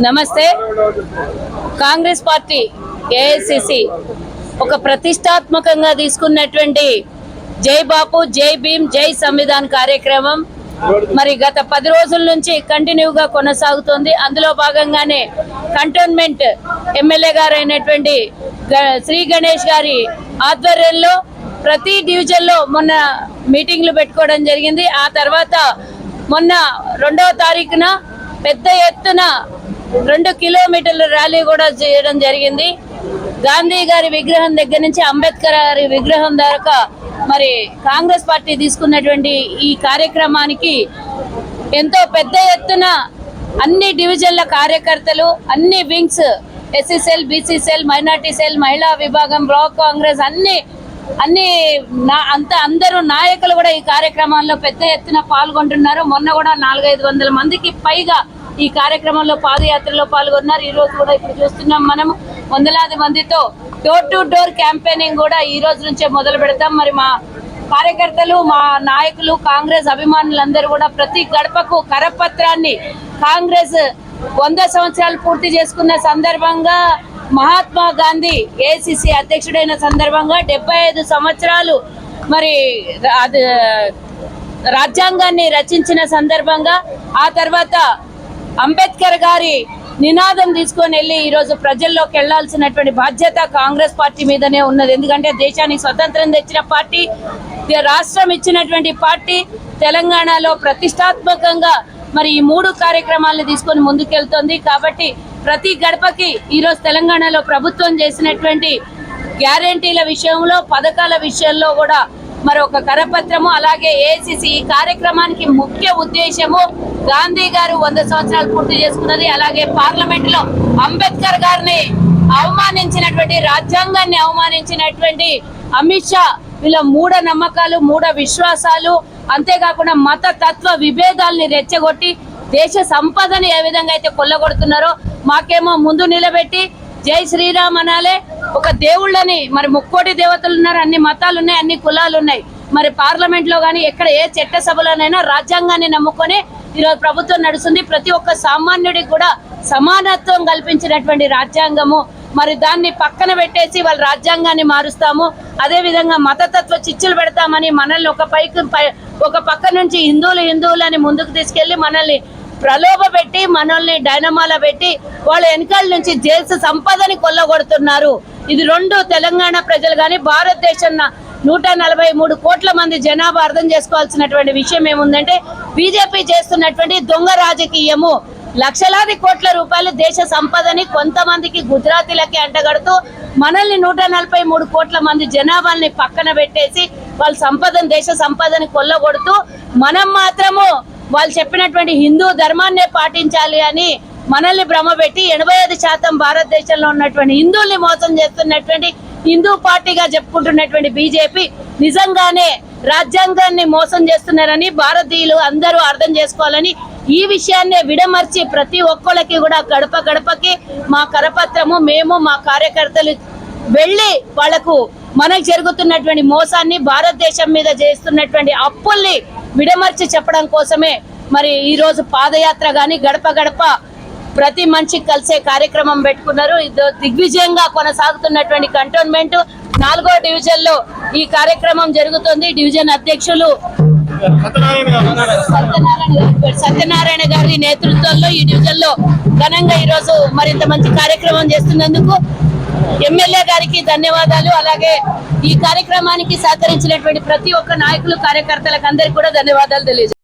నమస్తే. Congress party AICC ఒక ప్రతిష్టాత్మకంగా తీసుకున్నటువంటి జై బాపు జై భీమ్ జై సంవిధాన్ కార్యక్రమం మరి గత పది రోజుల నుంచి కంటిన్యూగా కొనసాగుతోంది. అందులో భాగంగానే కంటోన్మెంట్ ఎమ్మెల్యే గారు అయినటువంటి గ- శ్రీ గణేష్ గారి ఆధ్వర్యంలో ప్రతి డివిజన్లో మొన్న మీటింగ్లు పెట్టుకోవడం జరిగింది. ఆ తర్వాత మొన్న రెండవ తారీఖున పెద్ద ఎత్తున రెండు కిలోమీటర్ల ర్యాలీ కూడా చేయడం జరిగింది. గాంధీ గారి విగ్రహం దగ్గర నుంచి అంబేద్కర్ గారి విగ్రహం దాకా మరి కాంగ్రెస్ పార్టీ తీసుకున్నటువంటి ఈ కార్యక్రమానికి ఎంతో పెద్ద ఎత్తున అన్ని డివిజన్ల కార్యకర్తలు అన్ని wings SC cell BC cell minority cell మహిళా విభాగం బ్లాక్ కాంగ్రెస్ అన్ని అన్ని నా అంత అందరూ నాయకులు కూడా ఈ కార్యక్రమాల్లో పెద్ద ఎత్తున పాల్గొంటున్నారు. మొన్న కూడా నాలుగైదు వందల మందికి పైగా ఈ కార్యక్రమంలో పాదయాత్రలో పాల్గొన్నారు. ఈ రోజు కూడా ఇప్పుడు చూస్తున్నాం మనం. వందలాది మందితో డోర్ టు డోర్ క్యాంపెయినింగ్ కూడా ఈ రోజు నుంచే మొదలు పెడతాం. మరి మా కార్యకర్తలు మా నాయకులు కాంగ్రెస్ అభిమానులందరూ కూడా ప్రతి గడపకు కరపత్రాన్ని కాంగ్రెస్ వంద సంవత్సరాలు పూర్తి చేసుకున్న సందర్భంగా మహాత్మా గాంధీ ఏసీసీ అధ్యక్షుడైన సందర్భంగా డెబ్బై ఐదు సంవత్సరాలు మరి అది రాజ్యాంగాన్ని రచించిన సందర్భంగా ఆ తర్వాత అంబేద్కర్ గారి నినాదం తీసుకొని వెళ్ళి ఈరోజు ప్రజల్లోకి వెళ్ళాల్సినటువంటి బాధ్యత కాంగ్రెస్ పార్టీ మీదనే ఉన్నది. ఎందుకంటే దేశానికి స్వతంత్రం తెచ్చిన పార్టీ రాష్ట్రం ఇచ్చినటువంటి పార్టీ తెలంగాణలో ప్రతిష్టాత్మకంగా మరి ఈ మూడు కార్యక్రమాలను తీసుకొని ముందుకెళ్తోంది. కాబట్టి ప్రతి గడపకి ఈరోజు తెలంగాణలో ప్రభుత్వం చేసినటువంటి గ్యారంటీల విషయంలో పథకాల విషయంలో కూడా మరి ఒక కరపత్రము అలాగే ఏసీసీ ఈ కార్యక్రమానికి ముఖ్య ఉద్దేశము గాంధీ గారు వంద సంవత్సరాలు పూర్తి చేసుకున్నది అలాగే పార్లమెంట్లో అంబేద్కర్ గారిని అవమానించినటువంటి రాజ్యాంగాన్ని అవమానించినటువంటి అమిత్ షా వీళ్ళ మూఢ నమ్మకాలు మూఢ విశ్వాసాలు అంతేకాకుండా మత తత్వ విభేదాల్ని రెచ్చగొట్టి దేశ సంపదని ఏ విధంగా అయితే కొల్లగొడుతున్నారో మాకేమో ముందు నిలబెట్టి జై శ్రీరామ్ అనాలే. ఒక దేవుళ్ళని మరి ముక్కోటి దేవతలు ఉన్నారు అన్ని మతాలు ఉన్నాయి అన్ని కులాలు ఉన్నాయి. మరి పార్లమెంట్లో కానీ ఎక్కడ ఏ చట్ట సభలోనైనా రాజ్యాంగాన్ని నమ్ముకొని ఈరోజు ప్రభుత్వం నడుస్తుంది. ప్రతి ఒక్క సామాన్యుడికి కూడా సమానత్వం కల్పించినటువంటి రాజ్యాంగము. మరి దాన్ని పక్కన పెట్టేసి వాళ్ళ రాజ్యాంగాన్ని మారుస్తాము. అదే విధంగా మతతత్వ చిచ్చులు పెడతామని మనల్ని ఒక పైకి పై- ఒక పక్క నుంచి హిందువులు హిందువులు అని ముందుకు తీసుకెళ్ళి మనల్ని ప్రలోభ పెట్టి మనల్ని డైనమాల పెట్టి వాళ్ళ వెనకాల నుంచి జైల్స్ సంపదని కొల్లగొడుతున్నారు. ఇది రెండు తెలంగాణ ప్రజలు కానీ భారతదేశం నూట నలభై మూడు కోట్ల మంది జనాభా అర్థం చేసుకోవాల్సినటువంటి విషయం ఏముందంటే బీజేపీ చేస్తున్నటువంటి దొంగ రాజకీయము. లక్షలాది కోట్ల రూపాయలు దేశ సంపదని కొంతమందికి గుజరాతీలకి అంటగడుతూ మనల్ని నూట నలభై మూడు కోట్ల మంది జనాభాల్ని పక్కన పెట్టేసి వాళ్ళ సంపదను దేశ సంపదని కొల్లగొడుతూ మనం మాత్రము వాళ్ళు చెప్పినటువంటి హిందూ ధర్మాన్నే పాటించాలి అని మనల్ని భ్రమపెట్టి ఎనభై ఐదు శాతం భారతదేశంలో ఉన్నటువంటి హిందువుల్ని మోసం చేస్తున్నటువంటి హిందూ పార్టీగా చెప్పుకుంటున్నటువంటి బీజేపీ నిజంగానే రాజ్యాంగాన్ని మోసం చేస్తున్నారని భారతీయులు అందరూ అర్థం చేసుకోవాలని ఈ విషయాన్నే విడమర్చి ప్రతి ఒక్కళ్ళకి కూడా గడప గడపకి మా కరపత్రము మేము మా కార్యకర్తలు వెళ్ళి వాళ్ళకు మనకు జరుగుతున్నటువంటి మోసాన్ని భారతదేశం మీద చేస్తున్నటువంటి అప్పుల్ని విడమర్చి చెప్పడం కోసమే మరి ఈ రోజు పాదయాత్ర గాని గడప గడప ప్రతి మనిషికి కలిసే కార్యక్రమం పెట్టుకున్నారు. ఇది దిగ్విజయంగా కొనసాగుతున్నటువంటి కంటోన్మెంట్ నాలుగో డివిజన్లో ఈ కార్యక్రమం జరుగుతుంది. డివిజన్ అధ్యక్షులు సత్యనారాయణ గారి సత్యనారాయణ గారి నేతృత్వంలో ఈ డివిజన్లో ఘనంగా ఈ రోజు మరింత మంచి కార్యక్రమం చేస్తున్నందుకు ఎమ్మెల్యే గారికి ధన్యవాదాలు. అలాగే ఈ కార్యక్రమానికి సహకరించినటువంటి ప్రతి ఒక్క నాయకులు కార్యకర్తలకు అందరికీ కూడా ధన్యవాదాలు తెలియజేస్తారు